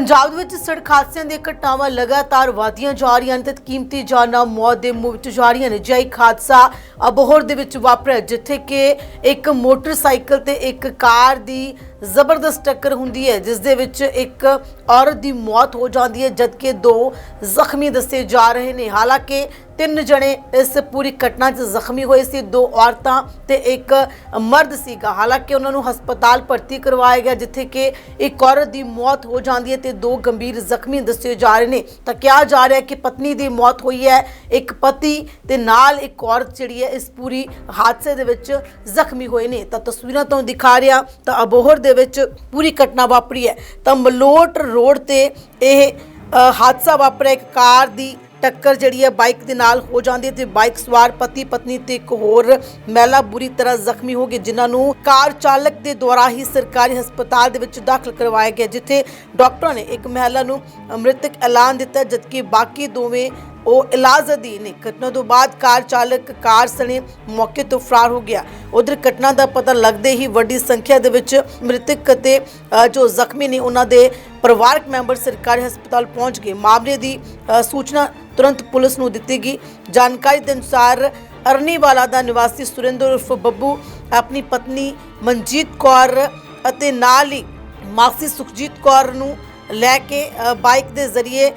ਪੰਜਾਬ ਦੇ ਵਿੱਚ ਸੜਕ ਹਾਦਸਿਆਂ ਦੀਆਂ ਘਟਨਾਵਾਂ ਲਗਾਤਾਰ ਵਧਦੀਆਂ ਜਾ ਰਹੀਆਂ ਹਨ ਤੇ ਕੀਮਤੀ ਜਾਨਾਂ ਮੌਤ ਦੇ ਮੂੰਹ ਵਿੱਚ ਜਾ ਰਹੀਆਂ ਨੇ। ਜਿਹਾ ਇੱਕ ਹਾਦਸਾ ਅਬੋਹਰ ਦੇ ਵਿੱਚ ਵਾਪਰਿਆ, ਜਿੱਥੇ ਕਿ ਇੱਕ ਮੋਟਰਸਾਈਕਲ ਤੇ ਇੱਕ ਕਾਰ ਦੀ ਜ਼ਬਰਦਸਤ ਟੱਕਰ ਹੁੰਦੀ ਹੈ, ਜਿਸ ਦੇ ਵਿੱਚ ਇੱਕ ਔਰਤ ਦੀ ਮੌਤ ਹੋ ਜਾਂਦੀ ਹੈ, ਜਦਕਿ ਦੋ ਜ਼ਖਮੀ ਦੱਸੇ ਜਾ ਰਹੇ ਨੇ। ਹਾਲਾਂਕਿ ਤਿੰਨ ਜਣੇ ਇਸ ਪੂਰੀ ਘਟਨਾ 'ਚ ਜ਼ਖਮੀ ਹੋਏ ਸੀ, ਦੋ ਔਰਤਾਂ ਤੇ ਇੱਕ ਮਰਦ ਸੀਗਾ। ਹਾਲਾਂਕਿ ਉਹਨਾਂ ਨੂੰ ਹਸਪਤਾਲ ਭਰਤੀ ਕਰਵਾਇਆ ਗਿਆ, ਜਿੱਥੇ ਕਿ ਇੱਕ ਔਰਤ ਦੀ ਮੌਤ ਹੋ ਜਾਂਦੀ ਹੈ ਤੇ ਦੋ ਗੰਭੀਰ ਜ਼ਖਮੀ ਦੱਸੇ ਜਾ ਰਹੇ ਨੇ। ਤਾਂ ਕਿਹਾ ਜਾ ਰਿਹਾ ਕਿ ਪਤਨੀ ਦੀ ਮੌਤ ਹੋਈ ਹੈ, ਇੱਕ ਪਤੀ ਤੇ ਨਾਲ ਇੱਕ ਔਰਤ ਜਿਹੜੀ ਹੈ, ਇਸ ਪੂਰੀ ਹਾਦਸੇ ਦੇ ਵਿੱਚ ਜ਼ਖਮੀ ਹੋਏ ਨੇ। ਤਾਂ ਤਸਵੀਰਾਂ ਤੋਂ ਦਿਖਾ ਰਿਹਾ ਤਾਂ ਅਬੋਹਰ ਦੇ ਵਿੱਚ ਪੂਰੀ ਘਟਨਾ ਵਾਪਰੀ ਹੈ। ਤਾਂ ਮਲੋਟ ਰੋਡ ਤੇ ਇਹ ਹਾਦਸਾ ਵਾਪਰਿਆ। ਇੱਕ ਕਾਰ ਦੀ ਟੱਕਰ ਜਿਹੜੀ ਹੈ ਬਾਈਕ ਦੇ ਨਾਲ ਹੋ ਜਾਂਦੀ ਹੈ ਤੇ ਬਾਈਕ ਸਵਾਰ ਪਤੀ, ਪਤਨੀ ਤੇ ਇੱਕ ਹੋਰ ਮਹਿਲਾ ਬੁਰੀ ਤਰ੍ਹਾਂ ਜ਼ਖਮੀ ਹੋ ਗਈ, ਜਿਨ੍ਹਾਂ ਨੂੰ ਕਾਰ ਚਾਲਕ ਦੇ ਦੁਆਰਾ ਹੀ ਸਰਕਾਰੀ ਹਸਪਤਾਲ ਦੇ ਵਿੱਚ ਦਾਖਲ ਕਰਵਾਇਆ ਗਿਆ, ਜਿੱਥੇ ਡਾਕਟਰਾਂ ਨੇ ਇੱਕ ਮਹਿਲਾ ਨੂੰ ਮ੍ਰਿਤਕ ਐਲਾਨ ਦਿੱਤਾ, ਜਦਕਿ ਬਾਕੀ ਦੋਵੇਂ ਉਹ ਇਲਾਜ ਅਧੀਨ ਨੇ। ਘਟਨਾ ਤੋਂ ਬਾਅਦ ਕਾਰ ਚਾਲਕ ਕਾਰ ਸਣੇ ਮੌਕੇ ਤੋਂ ਫਰਾਰ ਹੋ ਗਿਆ। ਉਧਰ ਘਟਨਾ ਦਾ ਪਤਾ ਲੱਗਦੇ ਹੀ ਵੱਡੀ ਸੰਖਿਆ ਦੇ ਵਿੱਚ ਮ੍ਰਿਤਕ ਅਤੇ ਅ, ਜੋ ਜ਼ਖਮੀ ਨੇ ਉਹਨਾਂ ਦੇ ਪਰਿਵਾਰਕ ਮੈਂਬਰ ਸਰਕਾਰੀ ਹਸਪਤਾਲ ਪਹੁੰਚ ਗਏ। ਮਾਮਲੇ ਦੀ ਅ, ਸੂਚਨਾ ਤੁਰੰਤ ਪੁਲਿਸ ਨੂੰ ਦਿੱਤੀ ਗਈ। ਜਾਣਕਾਰੀ ਦੇ ਅਨੁਸਾਰ ਅਰਨੀਵਾਲਾ ਦਾ ਨਿਵਾਸੀ ਸੁਰਿੰਦਰ ਉਰਫ ਬੱਬੂ ਆਪਣੀ ਪਤਨੀ ਮਨਜੀਤ ਕੌਰ ਅਤੇ ਨਾਲ ਹੀ ਮਾਸੀ ਸੁਖਜੀਤ ਕੌਰ ਨੂੰ ਲੈ ਕੇ ਅ, ਬਾਈਕ ਦੇ ਜ਼ਰੀਏ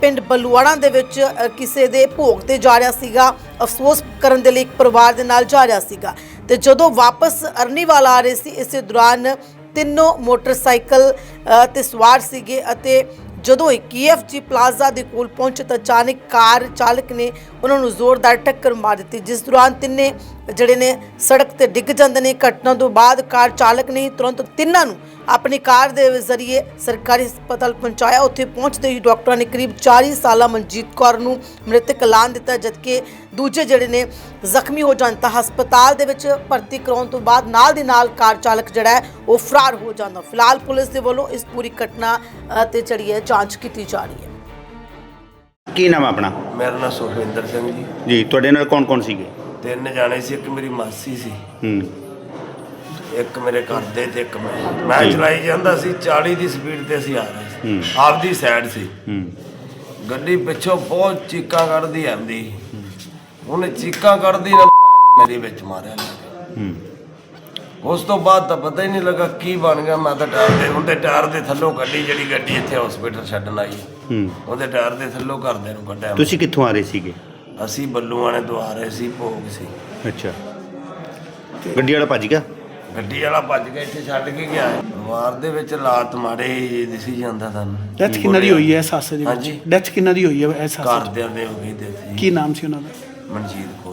ਪਿੰਡ ਬਲੂਆੜਾ ਦੇ ਵਿੱਚ ਕਿਸੇ ਦੇ ਭੋਗ ਤੇ ਜਾ ਰਿਹਾ ਸੀਗਾ। ਅਫਸੋਸ ਕਰਨ ਦੇ ਲਈ ਇੱਕ ਪਰਿਵਾਰ ਦੇ ਨਾਲ ਜਾ ਰਿਹਾ ਸੀਗਾ। ਤੇ ਜਦੋਂ ਵਾਪਸ ਅਰਨੀਵਾਲ ਆ ਰਹੇ ਸੀ, ਇਸੇ ਦੌਰਾਨ ਤਿੰਨੋਂ ਮੋਟਰਸਾਈਕਲ ਤੇ ਸਵਾਰ ਸੀਗੇ ਅਤੇ ਜਦੋਂ ਇਹ KFG ਪਲਾਜ਼ਾ ਦੇ ਕੋਲ ਪਹੁੰਚੇ ਤਾਂ ਅਚਾਨਕ ਕਾਰ ਚਾਲਕ ਨੇ ਉਹਨਾਂ ਨੂੰ ਜ਼ੋਰਦਾਰ ਟੱਕਰ ਮਾਰ ਦਿੱਤੀ, ਜਿਸ ਦੌਰਾਨ ਤਿੰਨੇ ਜਿਹੜੇ ਨੇ ਸੜਕ ਤੇ ਡਿੱਗ ਜਾਂਦੇ ਨੇ। ਘਟਨਾ ਤੋਂ ਬਾਅਦ ਕਾਰ ਚਾਲਕ ਨੇ ਤੁਰੰਤ ਤਿੰਨਾਂ ਨੂੰ ਆਪਣੀ ਕਾਰ ਦੇ ਜ਼ਰੀਏ ਸਰਕਾਰੀ ਹਸਪਤਾਲ ਪਹੁੰਚਾਇਆ। ਉੱਥੇ ਪਹੁੰਚਦੇ ਹੀ ਡਾਕਟਰਾਂ ਨੇ ਕਰੀਬ 40 ਸਾਲਾ ਮਨਜੀਤ ਕੌਰ ਨੂੰ ਮ੍ਰਿਤਕ ਐਲਾਨ ਦਿੱਤਾ ਜਦਕਿ ਦੂਜੇ ਜਿਹੜੇ ਨੇ ਜ਼ਖਮੀ ਹੋ ਜਾਣ ਤਾਂ ਹਸਪਤਾਲ ਦੇ ਵਿੱਚ ਭਰਤੀ ਕਰਾਉਣ ਤੋਂ ਬਾਅਦ ਨਾਲ ਦੀ ਨਾਲ ਕਾਰ ਚਾਲਕ ਜਿਹੜਾ ਹੈ ਉਹ ਫਰਾਰ ਹੋ ਜਾਂਦਾ। ਫਿਲਹਾਲ ਪੁਲਿਸ ਦੇ ਵੱਲੋਂ ਇਸ ਪੂਰੀ ਘਟਨਾ ਤੇ ਜਿਹੜੀ ਹੈ ਜਾਂਚ ਕੀਤੀ ਜਾ ਰਹੀ ਹੈ। ਕੀ ਨਾਮ ਆ ਆਪਣਾ? ਮੇਰਾ ਨਾਮ ਸੁਖਵਿੰਦਰ ਸਿੰਘ ਜੀ। ਜੀ ਤੁਹਾਡੇ ਨਾਲ ਕੌਣ ਕੌਣ ਸੀਗੇ? ਤਿੰਨ ਜਾਣੇ ਸੀ ਇੱਕ ਮੇਰੀ ਮਾਸੀ ਸੀ। ਹੂੰ। ਇੱਕ ਮੇਰੇ ਘਰ ਦੇ ਤੇ ਇੱਕ ਮੈਂ। ਮੈਂ। ਚਲਾਈ ਜਾਂਦਾ ਸੀ 40 ਦੀ ਸਪੀਡ ਤੇ ਅਸੀਂ ਆ ਰਹੇ ਸੀ। ਆਪਦੀ ਸਾਈਡ ਸੀ। ਗੱਡੀ ਪਿੱਛੋਂ ਬਹੁਤ ਚੀਕਾਂ ਕੱਢਦੀ ਆਂਦੀ। ਉਹਨੇ ਚੀਕਾਂ ਕੱਢਦੀ ਨਾ ਮੇਰੇ ਵਿੱਚ ਮਾਰਿਆ ਉਸ ਤੋਂ ਬਾਅਦ ਤਾਂ ਪਤਾ ਹੀ ਨਹੀਂ ਲੱਗਾ ਕੀ ਬਣ ਗਿਆ। ਮੈਂ ਤਾਂ ਟਾਇਰ ਦੇ ਉਹਦੇ ਟਾਇਰ ਦੇ ਥੱਲੋਂ ਕੱਢੀ ਜਿਹੜੀ ਗੱਡੀ ਇੱਥੇ ਹਸਪੀਟਲ ਛੱਡਣ ਆਈ। ਉਹਦੇ ਟਾਇਰ ਦੇ ਥੱਲੋਂ ਘਰਦਿਆਂ ਨੂੰ ਕੱਢਿਆ। ਤੁਸੀਂ ਕਿੱਥੋਂ ਆ ਰਹੇ ਸੀਗੇ? ਅਸੀਂ ਬੱਲੂ ਵਾਲੇ ਤੋਂ ਆ ਰਹੇ ਸੀ ਭੋਗ ਸੀ। ਅੱਛਾ। ਗੱਡੀ ਵਾਲਾ ਭੱਜ ਗਿਆ? ਗੱਡੀ ਵਾਲਾ ਭੱਜ ਕੇ ਇੱਥੇ ਛੱਡ ਕੇ ਗਿਆ। ਪਰਿਵਾਰ ਦੇ ਵਿੱਚ ਹਾਲਾਤ ਮਾੜੇ ਹੀ ਦਿਸੀ ਜਾਂਦਾ ਤੁਹਾਨੂੰ ਡੈਥ ਕਿੰਨਾ ਦੀ ਹੋਈ ਹੈ ਹਾਦਸੇ ਦੇ ਹਾਂਜੀ। ਡੈਥ ਕਿੰਨਾ ਦੀ ਹੋਈ ਹੈ ਇਸ ਹਾਦਸੇ ਘਰਦਿਆਂ ਦੇ ਹੋ ਗਈ 'ਚ ਕੀ ਨਾਮ ਸੀ ਉਹਨਾਂ ਦਾ? ਮਨਜੀਤ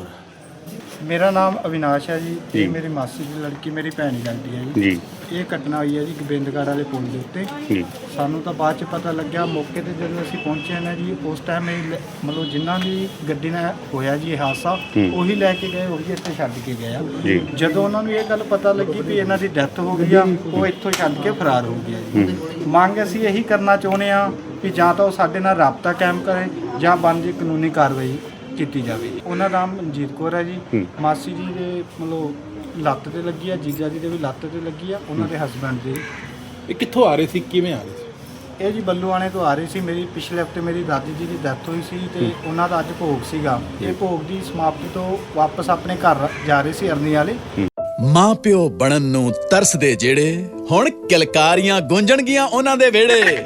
ਮੇਰਾ ਨਾਮ ਅਵਿਨਾਸ਼ ਹੈ ਜੀ ਜੀ। ਇਹ ਮੇਰੀ ਮਾਸੀ ਦੀ ਲੜਕੀ ਮੇਰੀ ਭੈਣ ਹੀ ਲੱਗਦੀ ਹੈ ਜੀ। ਜੀ। ਇਹ ਘਟਨਾ ਹੋਈ ਹੈ ਜੀ ਗੋਬਿੰਦਗੜ੍ਹ ਵਾਲੇ ਪੁਲ ਦੇ ਉੱਤੇ। ਜੀ। ਸਾਨੂੰ ਤਾਂ ਬਾਅਦ ਚ ਪਤਾ ਲੱਗਿਆ ਮੌਕੇ ਤੇ ਜਦੋਂ ਅਸੀਂ ਪਹੁੰਚੇ ਨਾ ਜੀ ਉਸ ਟਾਈਮ ਇਹ ਲ- ਮਤਲਬ ਜਿਨ੍ਹਾਂ ਦੀ ਗੱਡੀ ਨਾਲ ਹੋਇਆ ਜੀ ਇਹ ਹਾਦਸਾ ਹੂੰ। ਉਹੀ ਲੈ ਕੇ ਗਏ ਉਹੀ ਇੱਥੇ ਛੱਡ ਕੇ ਗਏ ਆ। ਜੀ। ਜਦੋਂ ਉਹਨਾਂ ਨੂੰ ਇਹ ਗੱਲ ਪਤਾ ਲੱਗੀ ਵੀ ਇਹਨਾਂ ਦੀ ਡੈਥ ਹੋ ਗਈ ਆ ਉਹ ਇੱਥੋਂ ਛੱਡ ਕੇ ਫਰਾਰ ਹੋ ਗਿਆ ਜੀ। ਮੰਗ ਅਸੀਂ ਇਹੀ ਕਰਨਾ ਚਾਹੁੰਦੇ ਆ ਵੀ ਜਾਂ ਤਾਂ ਉਹ ਸਾਡੇ ਨਾਲ ਰਾਬਤਾ ਕਾਇਮ ਕਰੇ ਜਾਂ ਬਣਦੀ ਕਾਨੂੰਨੀ ਕਾਰਵਾਈ ਕੀਤੀ ਜਾਵੇ। ਉਹਨਾਂ ਦਾ ਨਾਮ ਮਨਜੀਤ ਕੌਰ ਹੈ ਜੀ। ਮਾਸੀ ਜੀ ਦੇ ਮਤਲਬ ਲੱਤ ਤੇ ਲੱਗੀ ਆ ਜੀਜਾ ਜੀ ਦੇ ਵੀ ਲੱਤ ਤੇ ਲੱਗੀ ਆ ਉਹਨਾਂ ਦੇ ਹਸਬੰਡ ਦੇ। ਇਹ ਕਿੱਥੋਂ ਆ ਰਹੇ ਸੀ ਕਿਵੇਂ ਆ ਰਹੇ ਸੀ? ਇਹ ਜੀ ਬੱਲੂਆਣੇ ਤੋਂ ਆ ਰਹੀ ਸੀ। ਮੇਰੀ ਪਿਛਲੇ ਹਫ਼ਤੇ ਮੇਰੀ ਦਾਦੀ ਜੀ ਦੀ ਡੈਥ ਹੋਈ ਸੀ ਤੇ ਉਹਨਾਂ ਦਾ ਅੱਜ ਭੋਗ ਸੀਗਾ। ਇਹ ਭੋਗ ਦੀ ਸਮਾਪਤੀ ਤੋਂ ਵਾਪਸ ਆਪਣੇ ਘਰ ਜਾ ਰਹੇ ਸੀ ਅਰਨੀ ਵਾਲੇ। ਮਾਂ ਪਿਓ ਬਣਨ ਨੂੰ ਤਰਸਦੇ ਜਿਹੜੇ ਹੁਣ ਕਿਲਕਾਰੀਆਂ ਗੂੰਜਣਗੀਆਂ ਉਹਨਾਂ ਦੇ ਵਿਹੜੇ।